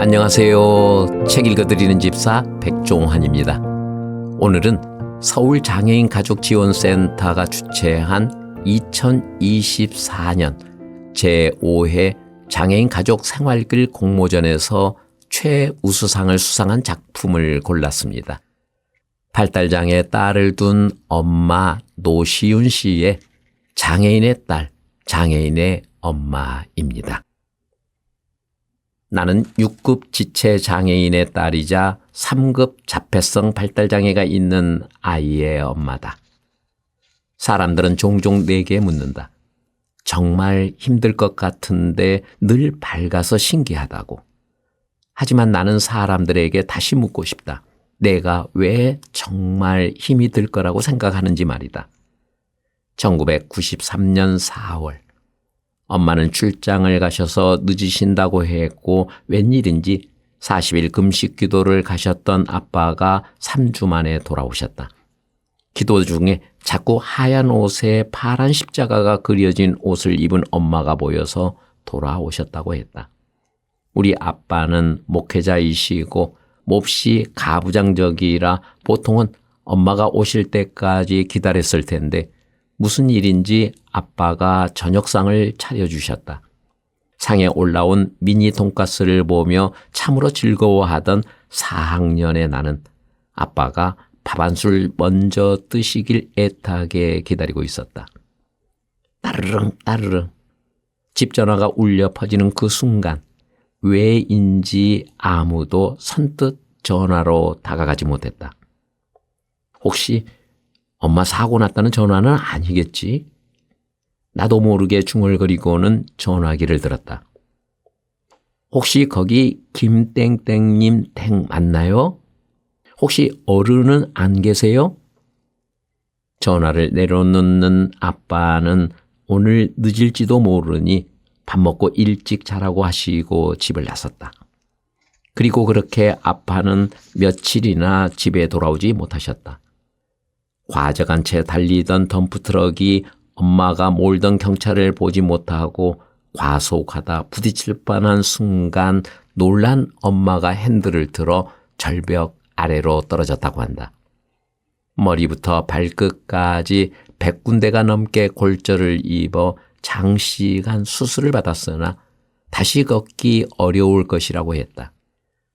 안녕하세요. 책 읽어드리는 집사 백종환입니다. 오늘은 서울 장애인 가족 지원센터가 주최한 2024년 제5회 장애인 가족 생활글 공모전에서 최우수상을 수상한 작품을 골랐습니다. 발달장애 딸을 둔 엄마 노시윤 씨의 장애인의 딸, 장애인의 엄마입니다. 나는 6급 지체 장애인의 딸이자 3급 자폐성 발달 장애가 있는 아이의 엄마다. 사람들은 종종 내게 묻는다. 정말 힘들 것 같은데 늘 밝아서 신기하다고. 하지만 나는 사람들에게 다시 묻고 싶다. 내가 왜 정말 힘이 들 거라고 생각하는지 말이다. 1993년 4월. 엄마는 출장을 가셔서 늦으신다고 했고 웬일인지 40일 금식 기도를 가셨던 아빠가 3주 만에 돌아오셨다. 기도 중에 자꾸 하얀 옷에 파란 십자가가 그려진 옷을 입은 엄마가 보여서 돌아오셨다고 했다. 우리 아빠는 목회자이시고 몹시 가부장적이라 보통은 엄마가 오실 때까지 기다렸을 텐데 무슨 일인지 아빠가 저녁상을 차려주셨다. 상에 올라온 미니 돈가스를 보며 참으로 즐거워하던 4학년의 나는 아빠가 밥 한 술 먼저 뜨시길 애타게 기다리고 있었다. 따르릉 따르릉 집 전화가 울려 퍼지는 그 순간 왜인지 아무도 선뜻 전화로 다가가지 못했다. 혹시 엄마 사고 났다는 전화는 아니겠지? 나도 모르게 중얼거리고는 전화기를 들었다. 혹시 거기 김땡땡님 땡 맞나요? 혹시 어른은 안 계세요? 전화를 내려놓는 아빠는 오늘 늦을지도 모르니 밥 먹고 일찍 자라고 하시고 집을 나섰다. 그리고 그렇게 아빠는 며칠이나 집에 돌아오지 못하셨다. 과적한 채 달리던 덤프트럭이 엄마가 몰던 경찰을 보지 못하고 과속하다 부딪힐 뻔한 순간 놀란 엄마가 핸들을 들어 절벽 아래로 떨어졌다고 한다. 머리부터 발끝까지 100군데가 넘게 골절을 입어 장시간 수술을 받았으나 다시 걷기 어려울 것이라고 했다.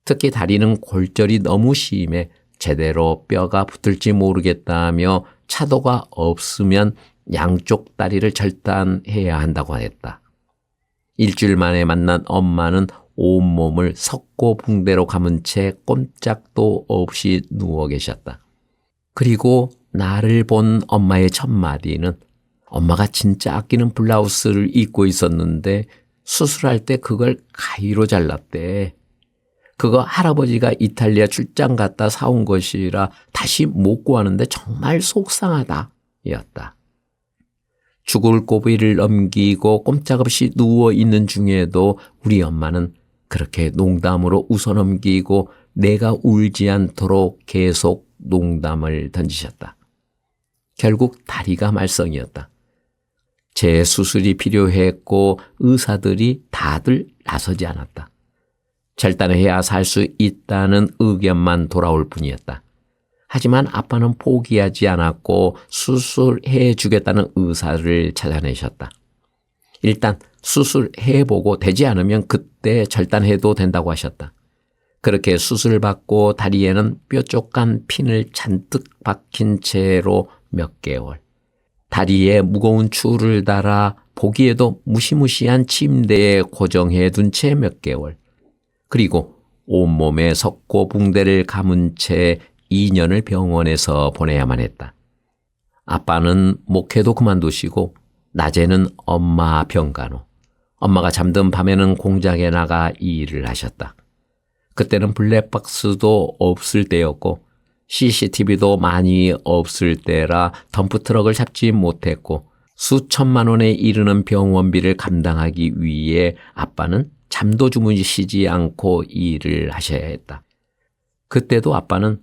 특히 다리는 골절이 너무 심해 제대로 뼈가 붙을지 모르겠다며 차도가 없으면 양쪽 다리를 절단해야 한다고 했다. 일주일 만에 만난 엄마는 온몸을 석고 붕대로 감은 채 꼼짝도 없이 누워 계셨다. 그리고 나를 본 엄마의 첫 마디는 엄마가 진짜 아끼는 블라우스를 입고 있었는데 수술할 때 그걸 가위로 잘랐대. 그거 할아버지가 이탈리아 출장 갔다 사온 것이라 다시 못 구하는데 정말 속상하다. 였다. 죽을 고비를 넘기고 꼼짝없이 누워 있는 중에도 우리 엄마는 그렇게 농담으로 웃어 넘기고 내가 울지 않도록 계속 농담을 던지셨다. 결국 다리가 말썽이었다. 재수술이 필요했고 의사들이 다들 나서지 않았다. 절단해야 살 수 있다는 의견만 돌아올 뿐이었다. 하지만 아빠는 포기하지 않았고 수술해 주겠다는 의사를 찾아내셨다. 일단 수술해보고 되지 않으면 그때 절단해도 된다고 하셨다. 그렇게 수술받고 다리에는 뾰족한 핀을 잔뜩 박힌 채로 몇 개월. 다리에 무거운 줄을 달아 보기에도 무시무시한 침대에 고정해 둔 채 몇 개월. 그리고 온몸에 석고 붕대를 감은 채 2년을 병원에서 보내야만 했다. 아빠는 목회도 그만두시고 낮에는 엄마 병간호, 엄마가 잠든 밤에는 공장에 나가 일을 하셨다. 그때는 블랙박스도 없을 때였고 CCTV도 많이 없을 때라 덤프트럭을 잡지 못했고 수천만 원에 이르는 병원비를 감당하기 위해 아빠는 잠도 주무시지 않고 일을 하셔야 했다. 그때도 아빠는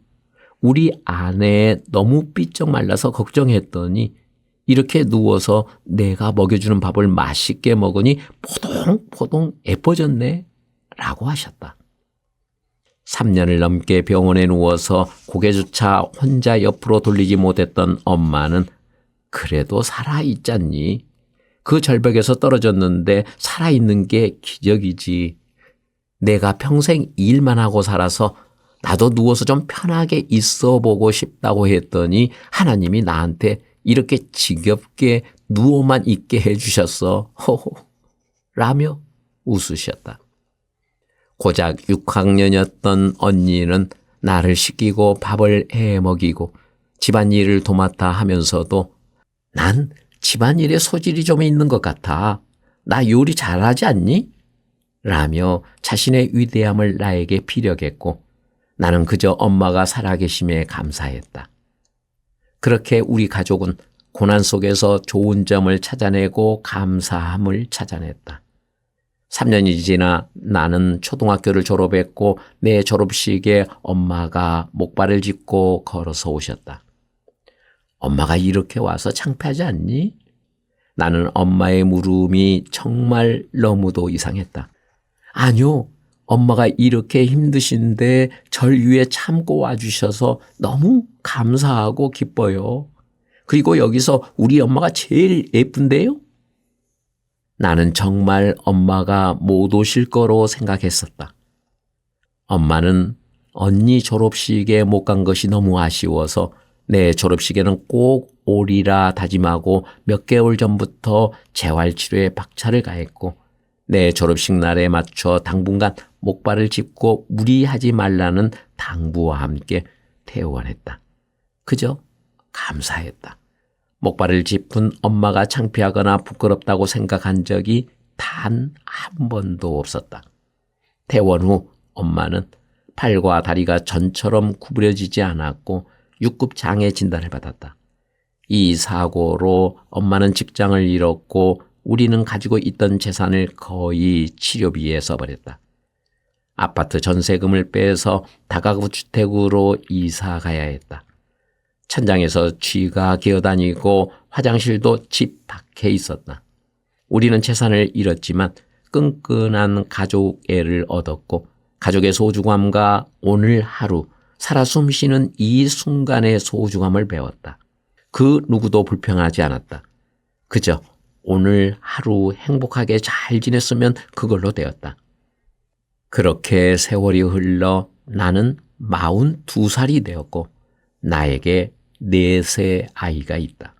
우리 아내 너무 삐쩍 말라서 걱정했더니 이렇게 누워서 내가 먹여주는 밥을 맛있게 먹으니 포동포동 예뻐졌네 라고 하셨다. 3년을 넘게 병원에 누워서 고개조차 혼자 옆으로 돌리지 못했던 엄마는 그래도 살아있잖니. 그 절벽에서 떨어졌는데 살아있는 게 기적이지. 내가 평생 일만 하고 살아서 나도 누워서 좀 편하게 있어 보고 싶다고 했더니 하나님이 나한테 이렇게 지겹게 누워만 있게 해주셨어. 호호. 라며 웃으셨다. 고작 6학년이었던 언니는 나를 시키고 밥을 해 먹이고 집안일을 도맡아 하면서도 난 집안일에 소질이 좀 있는 것 같아. 나 요리 잘하지 않니? 라며 자신의 위대함을 나에게 피력했고 나는 그저 엄마가 살아계심에 감사했다. 그렇게 우리 가족은 고난 속에서 좋은 점을 찾아내고 감사함을 찾아냈다. 3년이 지나 나는 초등학교를 졸업했고 내 졸업식에 엄마가 목발을 짚고 걸어서 오셨다. 엄마가 이렇게 와서 창피하지 않니? 나는 엄마의 물음이 정말 너무도 이상했다. 아니요. 엄마가 이렇게 힘드신데 절 위해 참고 와주셔서 너무 감사하고 기뻐요. 그리고 여기서 우리 엄마가 제일 예쁜데요? 나는 정말 엄마가 못 오실 거로 생각했었다. 엄마는 언니 졸업식에 못 간 것이 너무 아쉬워서 내 졸업식에는 꼭 오리라 다짐하고 몇 개월 전부터 재활치료에 박차를 가했고 내 졸업식 날에 맞춰 당분간 목발을 짚고 무리하지 말라는 당부와 함께 퇴원했다. 그저 감사했다. 목발을 짚은 엄마가 창피하거나 부끄럽다고 생각한 적이 단 한 번도 없었다. 퇴원 후 엄마는 팔과 다리가 전처럼 구부려지지 않았고 6급 장애 진단을 받았다. 이 사고로 엄마는 직장을 잃었고 우리는 가지고 있던 재산을 거의 치료비에 써버렸다. 아파트 전세금을 빼서 다가구 주택으로 이사 가야 했다. 천장에서 쥐가 기어다니고 화장실도 집 밖에 있었다. 우리는 재산을 잃었지만 끈끈한 가족애를 얻었고 가족의 소중함과 오늘 하루 살아 숨쉬는 이 순간의 소중함을 배웠다. 그 누구도 불평하지 않았다. 그저 오늘 하루 행복하게 잘 지냈으면 그걸로 되었다. 그렇게 세월이 흘러 나는 마흔 두 살이 되었고 나에게 넷의 아이가 있다.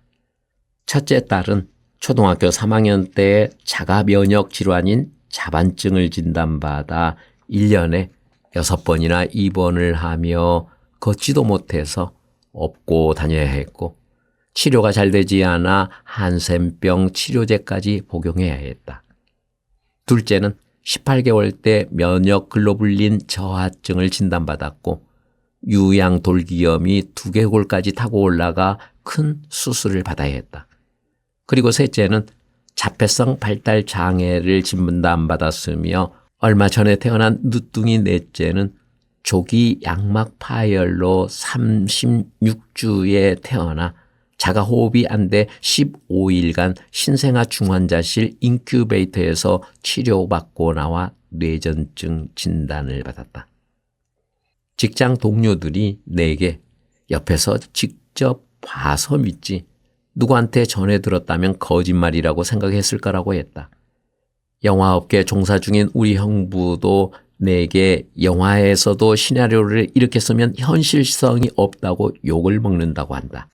첫째 딸은 초등학교 3학년 때 자가 면역 질환인 자반증을 진단받아 1년에 6번이나 입원을 하며 걷지도 못해서 업고 다녀야 했고 치료가 잘 되지 않아 한센병 치료제까지 복용해야 했다. 둘째는 18개월 때 면역 글로불린 저하증을 진단받았고 유양 돌기염이 두개골까지 타고 올라가 큰 수술을 받아야 했다. 그리고 셋째는 자폐성 발달 장애를 진단받았으며 얼마 전에 태어난 누뚱이 넷째는 조기 양막 파열로 36주에 태어나 자가 호흡이 안 돼 15일간 신생아 중환자실 인큐베이터에서 치료받고 나와 뇌전증 진단을 받았다. 직장 동료들이 내게 옆에서 직접 봐서 믿지 누구한테 전해 들었다면 거짓말이라고 생각했을 거라고 했다. 영화업계 종사 중인 우리 형부도 내게 영화에서도 시나리오를 이렇게 쓰면 현실성이 없다고 욕을 먹는다고 한다.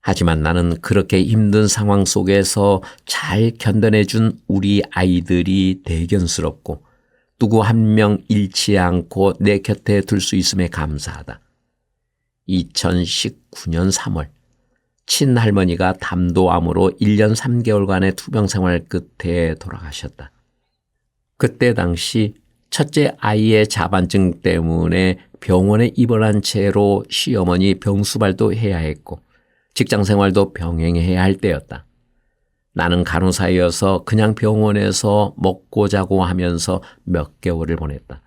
하지만 나는 그렇게 힘든 상황 속에서 잘 견뎌내준 우리 아이들이 대견스럽고 누구 한 명 잃지 않고 내 곁에 둘 수 있음에 감사하다. 2019년 3월 친할머니가 담도암으로 1년 3개월간의 투병 생활 끝에 돌아가셨다. 그때 당시 첫째 아이의 자반증 때문에 병원에 입원한 채로 시어머니 병수발도 해야 했고 직장 생활도 병행해야 할 때였다. 나는 간호사여서 그냥 병원에서 먹고 자고 하면서 몇 개월을 보냈다.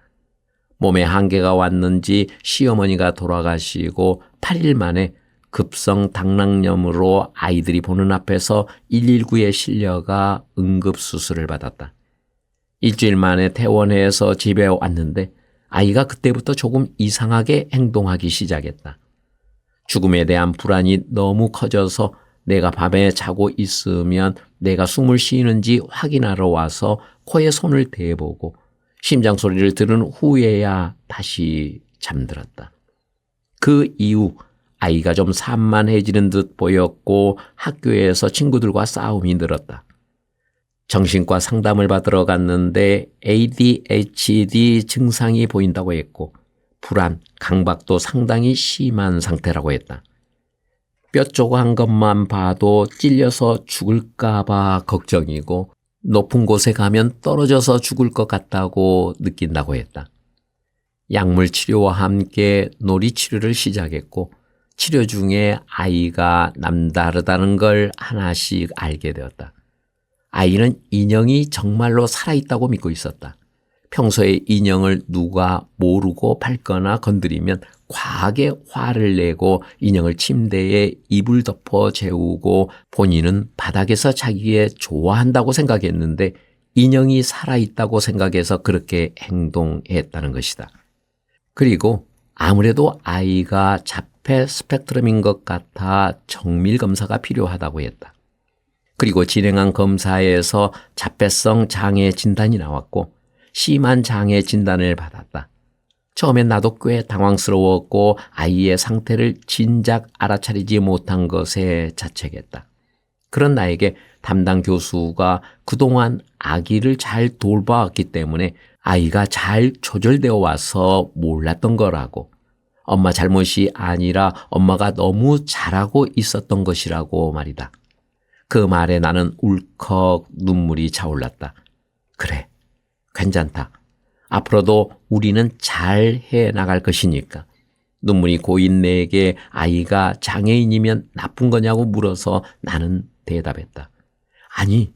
몸에 한계가 왔는지 시어머니가 돌아가시고 8일 만에 급성 당락염으로 아이들이 보는 앞에서 119에 실려가 응급수술을 받았다. 일주일 만에 퇴원해서 집에 왔는데 아이가 그때부터 조금 이상하게 행동하기 시작했다. 죽음에 대한 불안이 너무 커져서 내가 밤에 자고 있으면 내가 숨을 쉬는지 확인하러 와서 코에 손을 대보고 심장 소리를 들은 후에야 다시 잠들었다. 그 이후 아이가 좀 산만해지는 듯 보였고 학교에서 친구들과 싸움이 늘었다. 정신과 상담을 받으러 갔는데 ADHD 증상이 보인다고 했고 불안, 강박도 상당히 심한 상태라고 했다. 뼈 조각 것만 봐도 찔려서 죽을까봐 걱정이고 높은 곳에 가면 떨어져서 죽을 것 같다고 느낀다고 했다. 약물 치료와 함께 놀이 치료를 시작했고 치료 중에 아이가 남다르다는 걸 하나씩 알게 되었다. 아이는 인형이 정말로 살아있다고 믿고 있었다. 평소에 인형을 누가 모르고 밟거나 건드리면 과하게 화를 내고 인형을 침대에 이불 덮어 재우고 본인은 바닥에서 자기에 좋아한다고 생각했는데 인형이 살아있다고 생각해서 그렇게 행동했다는 것이다. 그리고 아무래도 아이가 자폐 스펙트럼인 것 같아 정밀 검사가 필요하다고 했다. 그리고 진행한 검사에서 자폐성 장애 진단이 나왔고 심한 장애 진단을 받았다. 처음엔 나도 꽤 당황스러웠고 아이의 상태를 진작 알아차리지 못한 것에 자책했다. 그런 나에게 담당 교수가 그동안 아기를 잘 돌봐왔기 때문에 아이가 잘 조절되어 와서 몰랐던 거라고. 엄마 잘못이 아니라 엄마가 너무 잘하고 있었던 것이라고 말이다. 그 말에 나는 울컥 눈물이 차올랐다. 그래, 괜찮다. 앞으로도 우리는 잘 해 나갈 것이니까. 눈물이 고인 내게 아이가 장애인이면 나쁜 거냐고 물어서 나는 대답했다. 아니,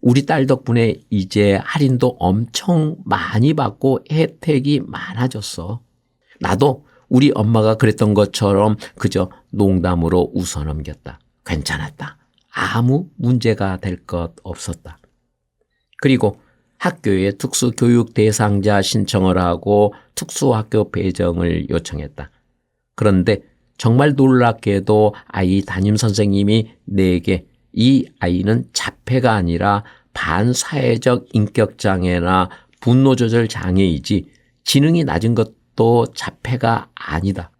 우리 딸 덕분에 이제 할인도 엄청 많이 받고 혜택이 많아졌어. 나도 우리 엄마가 그랬던 것처럼 그저 농담으로 웃어 넘겼다. 괜찮았다. 아무 문제가 될 것 없었다. 그리고 학교에 특수교육 대상자 신청을 하고 특수학교 배정을 요청했다. 그런데 정말 놀랍게도 아이 담임 선생님이 내게 이 아이는 자폐가 아니라 반사회적 인격장애나 분노조절 장애이지 지능이 낮은 것 도 자폐가 아니다.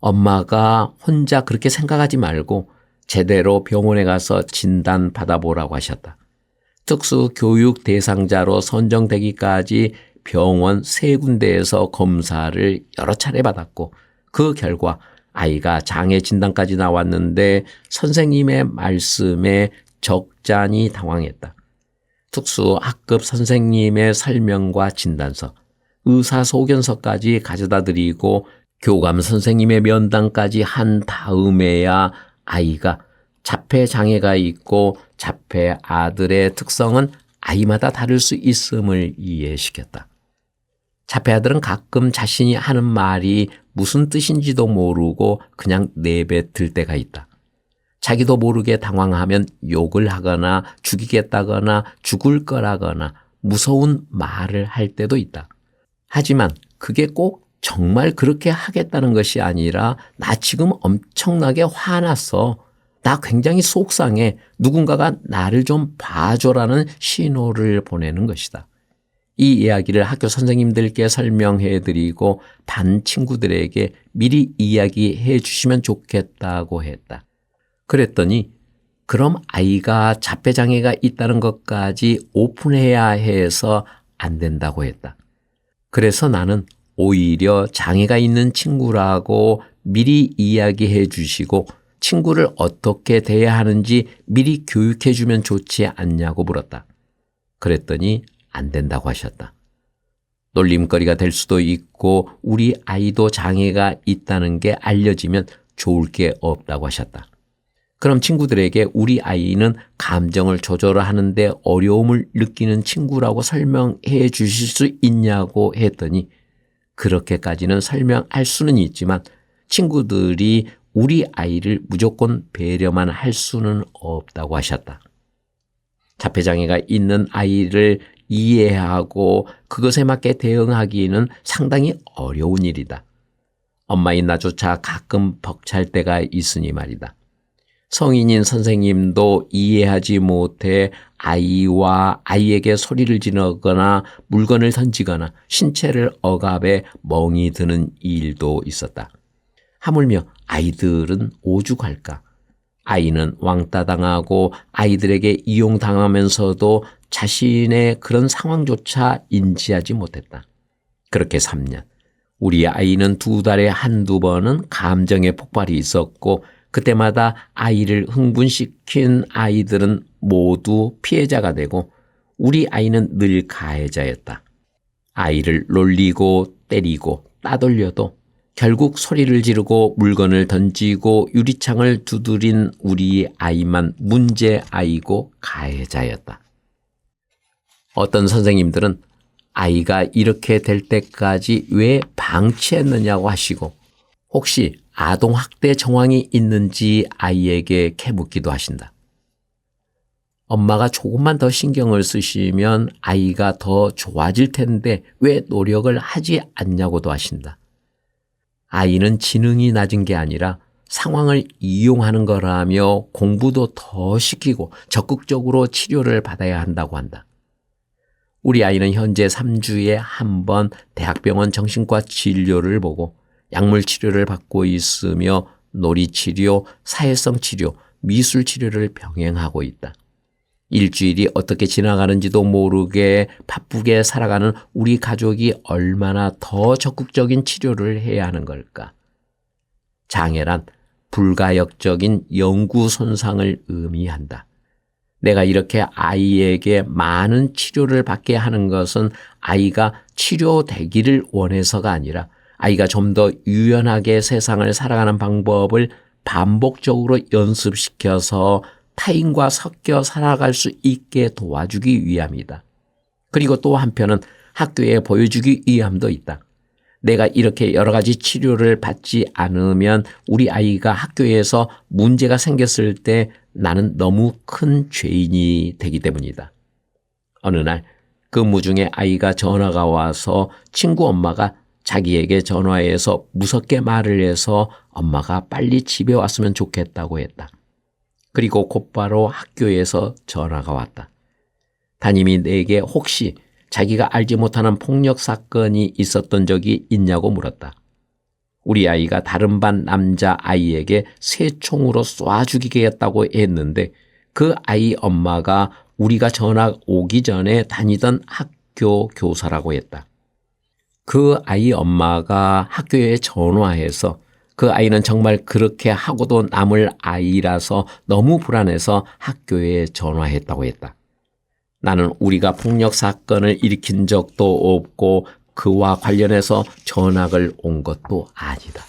엄마가 혼자 그렇게 생각하지 말고 제대로 병원에 가서 진단 받아보라고 하셨다. 특수교육 대상자로 선정되기까지 병원 세 군데에서 검사를 여러 차례 받았고 그 결과 아이가 장애 진단까지 나왔는데 선생님의 말씀에 적잖이 당황했다. 특수학급 선생님의 설명과 진단서, 의사소견서까지 가져다 드리고 교감 선생님의 면담까지 한 다음에야 아이가 자폐 장애가 있고 자폐 아들의 특성은 아이마다 다를 수 있음을 이해시켰다. 자폐 아들은 가끔 자신이 하는 말이 무슨 뜻인지도 모르고 그냥 내뱉을 때가 있다. 자기도 모르게 당황하면 욕을 하거나 죽이겠다거나 죽을 거라거나 무서운 말을 할 때도 있다. 하지만 그게 꼭 정말 그렇게 하겠다는 것이 아니라 나 지금 엄청나게 화났어. 나 굉장히 속상해. 누군가가 나를 좀 봐줘라는 신호를 보내는 것이다. 이 이야기를 학교 선생님들께 설명해 드리고 반 친구들에게 미리 이야기해 주시면 좋겠다고 했다. 그랬더니 그럼 아이가 자폐장애가 있다는 것까지 오픈해야 해서 안 된다고 했다. 그래서 나는 오히려 장애가 있는 친구라고 미리 이야기해 주시고 친구를 어떻게 대해야 하는지 미리 교육해 주면 좋지 않냐고 물었다. 그랬더니 안 된다고 하셨다. 놀림거리가 될 수도 있고 우리 아이도 장애가 있다는 게 알려지면 좋을 게 없다고 하셨다. 그럼 친구들에게 우리 아이는 감정을 조절하는데 어려움을 느끼는 친구라고 설명해 주실 수 있냐고 했더니 그렇게까지는 설명할 수는 있지만 친구들이 우리 아이를 무조건 배려만 할 수는 없다고 하셨다. 자폐장애가 있는 아이를 이해하고 그것에 맞게 대응하기는 상당히 어려운 일이다. 엄마인 나조차 가끔 벅찰 때가 있으니 말이다. 성인인 선생님도 이해하지 못해 아이와 아이에게 소리를 지르거나 물건을 던지거나 신체를 억압해 멍이 드는 일도 있었다. 하물며 아이들은 오죽할까? 아이는 왕따 당하고 아이들에게 이용당하면서도 자신의 그런 상황조차 인지하지 못했다. 그렇게 3년. 우리 아이는 두 달에 한두 번은 감정의 폭발이 있었고 그때마다 아이를 흥분시킨 아이들은 모두 피해자가 되고 우리 아이는 늘 가해자였다. 아이를 놀리고 때리고 따돌려도 결국 소리를 지르고 물건을 던지고 유리창을 두드린 우리 아이만 문제 아이고 가해자였다. 어떤 선생님들은 아이가 이렇게 될 때까지 왜 방치했느냐고 하시고 혹시 아동 학대 정황이 있는지 아이에게 캐묻기도 하신다. 엄마가 조금만 더 신경을 쓰시면 아이가 더 좋아질 텐데 왜 노력을 하지 않냐고도 하신다. 아이는 지능이 낮은 게 아니라 상황을 이용하는 거라며 공부도 더 시키고 적극적으로 치료를 받아야 한다고 한다. 우리 아이는 현재 3주에 한 번 대학병원 정신과 진료를 보고 약물 치료를 받고 있으며 놀이 치료, 사회성 치료, 미술 치료를 병행하고 있다. 일주일이 어떻게 지나가는지도 모르게 바쁘게 살아가는 우리 가족이 얼마나 더 적극적인 치료를 해야 하는 걸까? 장애란 불가역적인 영구 손상을 의미한다. 내가 이렇게 아이에게 많은 치료를 받게 하는 것은 아이가 치료되기를 원해서가 아니라 아이가 좀 더 유연하게 세상을 살아가는 방법을 반복적으로 연습시켜서 타인과 섞여 살아갈 수 있게 도와주기 위함이다. 그리고 또 한편은 학교에 보여주기 위함도 있다. 내가 이렇게 여러 가지 치료를 받지 않으면 우리 아이가 학교에서 문제가 생겼을 때 나는 너무 큰 죄인이 되기 때문이다. 어느 날 근무 중에 아이가 전화가 와서 친구 엄마가 자기에게 전화해서 무섭게 말을 해서 엄마가 빨리 집에 왔으면 좋겠다고 했다. 그리고 곧바로 학교에서 전화가 왔다. 담임이 내게 혹시 자기가 알지 못하는 폭력 사건이 있었던 적이 있냐고 물었다. 우리 아이가 다른 반 남자 아이에게 새 총으로 쏴 죽이겠다고 했는데 그 아이 엄마가 우리가 전화 오기 전에 다니던 학교 교사라고 했다. 그 아이 엄마가 학교에 전화해서 그 아이는 정말 그렇게 하고도 남을 아이라서 너무 불안해서 학교에 전화했다고 했다. 나는 우리가 폭력 사건을 일으킨 적도 없고 그와 관련해서 전학을 온 것도 아니다.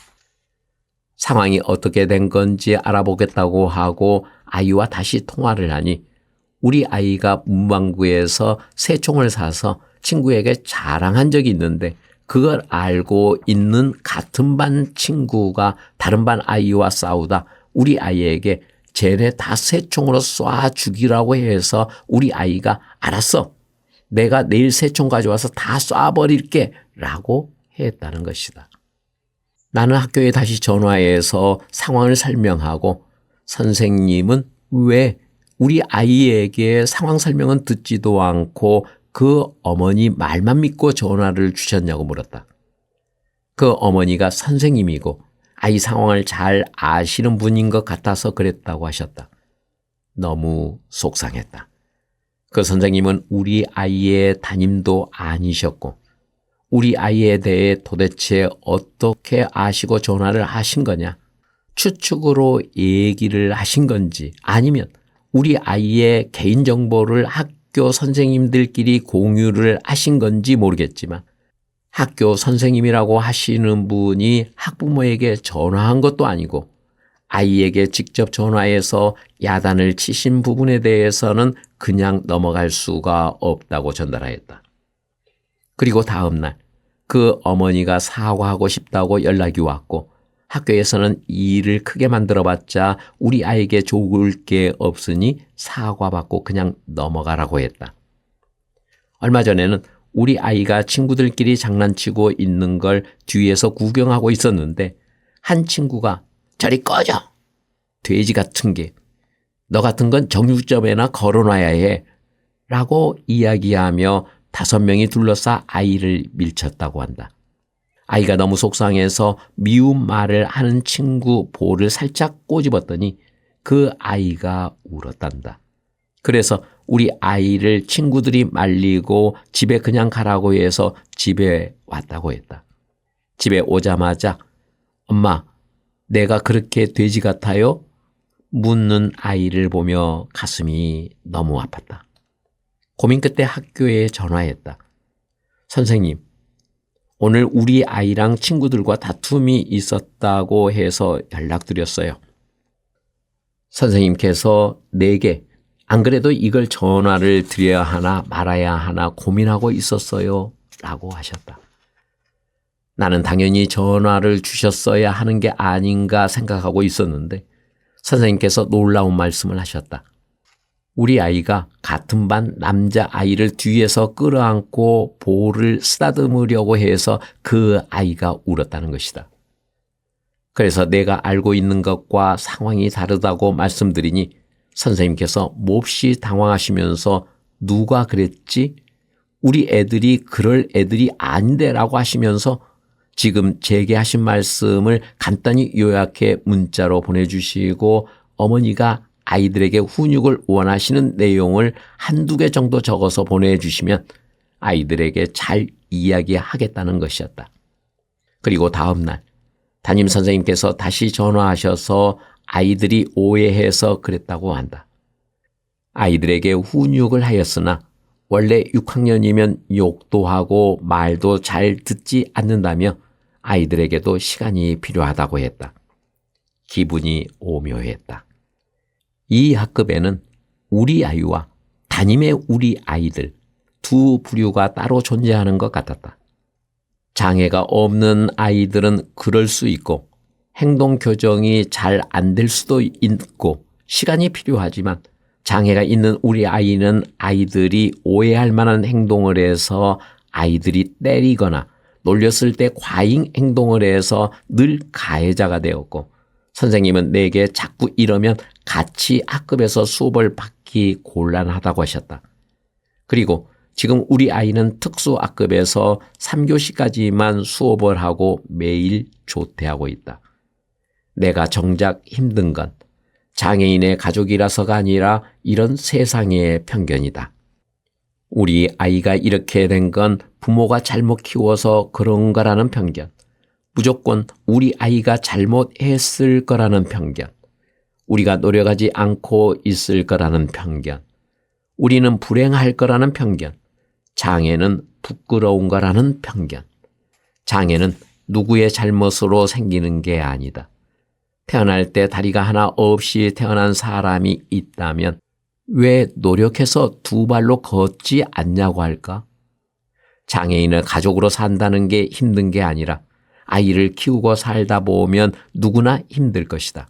상황이 어떻게 된 건지 알아보겠다고 하고 아이와 다시 통화를 하니 우리 아이가 문방구에서 새 총을 사서 친구에게 자랑한 적이 있는데 그걸 알고 있는 같은 반 친구가 다른 반 아이와 싸우다 우리 아이에게 쟤네 다 새총으로 쏴 죽이라고 해서 우리 아이가 알았어. 내가 내일 새총 가져와서 다 쏴버릴게 라고 했다는 것이다. 나는 학교에 다시 전화해서 상황을 설명하고 선생님은 왜 우리 아이에게 상황 설명은 듣지도 않고 그 어머니 말만 믿고 전화를 주셨냐고 물었다. 그 어머니가 선생님이고 아이 상황을 잘 아시는 분인 것 같아서 그랬다고 하셨다. 너무 속상했다. 그 선생님은 우리 아이의 담임도 아니셨고, 우리 아이에 대해 도대체 어떻게 아시고 전화를 하신 거냐? 추측으로 얘기를 하신 건지 아니면 우리 아이의 개인정보를 학교 선생님들끼리 공유를 하신 건지 모르겠지만 학교 선생님이라고 하시는 분이 학부모에게 전화한 것도 아니고 아이에게 직접 전화해서 야단을 치신 부분에 대해서는 그냥 넘어갈 수가 없다고 전달하였다. 그리고 다음 날 그 어머니가 사과하고 싶다고 연락이 왔고 학교에서는 이 일을 크게 만들어봤자 우리 아이에게 좋을 게 없으니 사과받고 그냥 넘어가라고 했다. 얼마 전에는 우리 아이가 친구들끼리 장난치고 있는 걸 뒤에서 구경하고 있었는데 한 친구가 저리 꺼져! 돼지 같은 게. 너 같은 건 정육점에나 걸어놔야 해. 라고 이야기하며 다섯 명이 둘러싸 아이를 밀쳤다고 한다. 아이가 너무 속상해서 미운 말을 하는 친구 볼을 살짝 꼬집었더니 그 아이가 울었단다. 그래서 우리 아이를 친구들이 말리고 집에 그냥 가라고 해서 집에 왔다고 했다. 집에 오자마자 엄마, 내가 그렇게 돼지 같아요? 묻는 아이를 보며 가슴이 너무 아팠다. 고민 끝에 학교에 전화했다. 선생님, 오늘 우리 아이랑 친구들과 다툼이 있었다고 해서 연락드렸어요. 선생님께서 내게 안 그래도 이걸 전화를 드려야 하나 말아야 하나 고민하고 있었어요. 라고 하셨다. 나는 당연히 전화를 주셨어야 하는 게 아닌가 생각하고 있었는데 선생님께서 놀라운 말씀을 하셨다. 우리 아이가 같은 반 남자 아이를 뒤에서 끌어안고 볼을 쓰다듬으려고 해서 그 아이가 울었다는 것이다. 그래서 내가 알고 있는 것과 상황이 다르다고 말씀드리니 선생님께서 몹시 당황하시면서 누가 그랬지? 우리 애들이 그럴 애들이 아닌데라고 하시면서 지금 제게 하신 말씀을 간단히 요약해 문자로 보내주시고 어머니가 아이들에게 훈육을 원하시는 내용을 한두 개 정도 적어서 보내주시면 아이들에게 잘 이야기하겠다는 것이었다. 그리고 다음날 담임 선생님께서 다시 전화하셔서 아이들이 오해해서 그랬다고 한다. 아이들에게 훈육을 하였으나 원래 6학년이면 욕도 하고 말도 잘 듣지 않는다며 아이들에게도 시간이 필요하다고 했다. 기분이 오묘했다. 이 학급에는 우리 아이와 담임의 우리 아이들 두 부류가 따로 존재하는 것 같았다. 장애가 없는 아이들은 그럴 수 있고 행동 교정이 잘 안 될 수도 있고 시간이 필요하지만 장애가 있는 우리 아이는 아이들이 오해할 만한 행동을 해서 아이들이 때리거나 놀렸을 때 과잉 행동을 해서 늘 가해자가 되었고 선생님은 내게 자꾸 이러면 같이 학급에서 수업을 받기 곤란하다고 하셨다. 그리고 지금 우리 아이는 특수 학급에서 3교시까지만 수업을 하고 매일 조퇴하고 있다. 내가 정작 힘든 건 장애인의 가족이라서가 아니라 이런 세상의 편견이다. 우리 아이가 이렇게 된 건 부모가 잘못 키워서 그런 거라는 편견. 무조건 우리 아이가 잘못했을 거라는 편견. 우리가 노력하지 않고 있을 거라는 편견. 우리는 불행할 거라는 편견. 장애는 부끄러운 거라는 편견. 장애는 누구의 잘못으로 생기는 게 아니다. 태어날 때 다리가 하나 없이 태어난 사람이 있다면 왜 노력해서 두 발로 걷지 않냐고 할까? 장애인을 가족으로 산다는 게 힘든 게 아니라 아이를 키우고 살다 보면 누구나 힘들 것이다.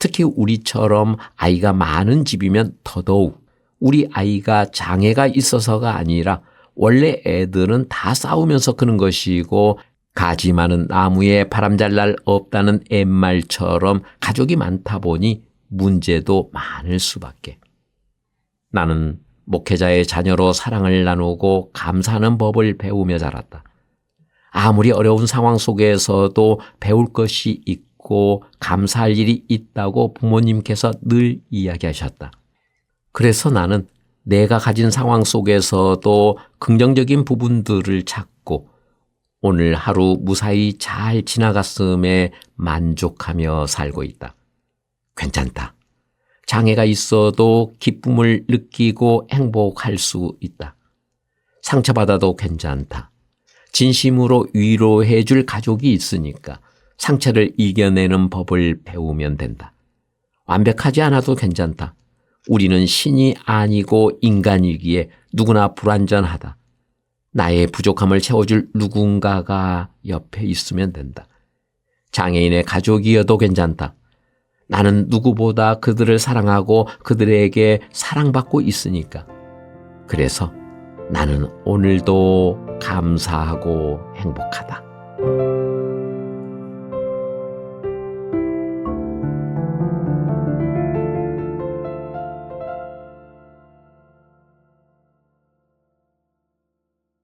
특히 우리처럼 아이가 많은 집이면 더더욱 우리 아이가 장애가 있어서가 아니라 원래 애들은 다 싸우면서 크는 것이고 가지 많은 나무에 바람 잘 날 없다는 옛말처럼 가족이 많다 보니 문제도 많을 수밖에. 나는 목회자의 자녀로 사랑을 나누고 감사하는 법을 배우며 자랐다. 아무리 어려운 상황 속에서도 배울 것이 있고 감사할 일이 있다고 부모님께서 늘 이야기하셨다. 그래서 나는 내가 가진 상황 속에서도 긍정적인 부분들을 찾고 오늘 하루 무사히 잘 지나갔음에 만족하며 살고 있다. 괜찮다. 장애가 있어도 기쁨을 느끼고 행복할 수 있다. 상처받아도 괜찮다. 진심으로 위로해 줄 가족이 있으니까 상처를 이겨내는 법을 배우면 된다. 완벽하지 않아도 괜찮다. 우리는 신이 아니고 인간이기에 누구나 불완전하다. 나의 부족함을 채워줄 누군가가 옆에 있으면 된다. 장애인의 가족이어도 괜찮다. 나는 누구보다 그들을 사랑하고 그들에게 사랑받고 있으니까. 그래서 나는 오늘도 감사하고 행복하다.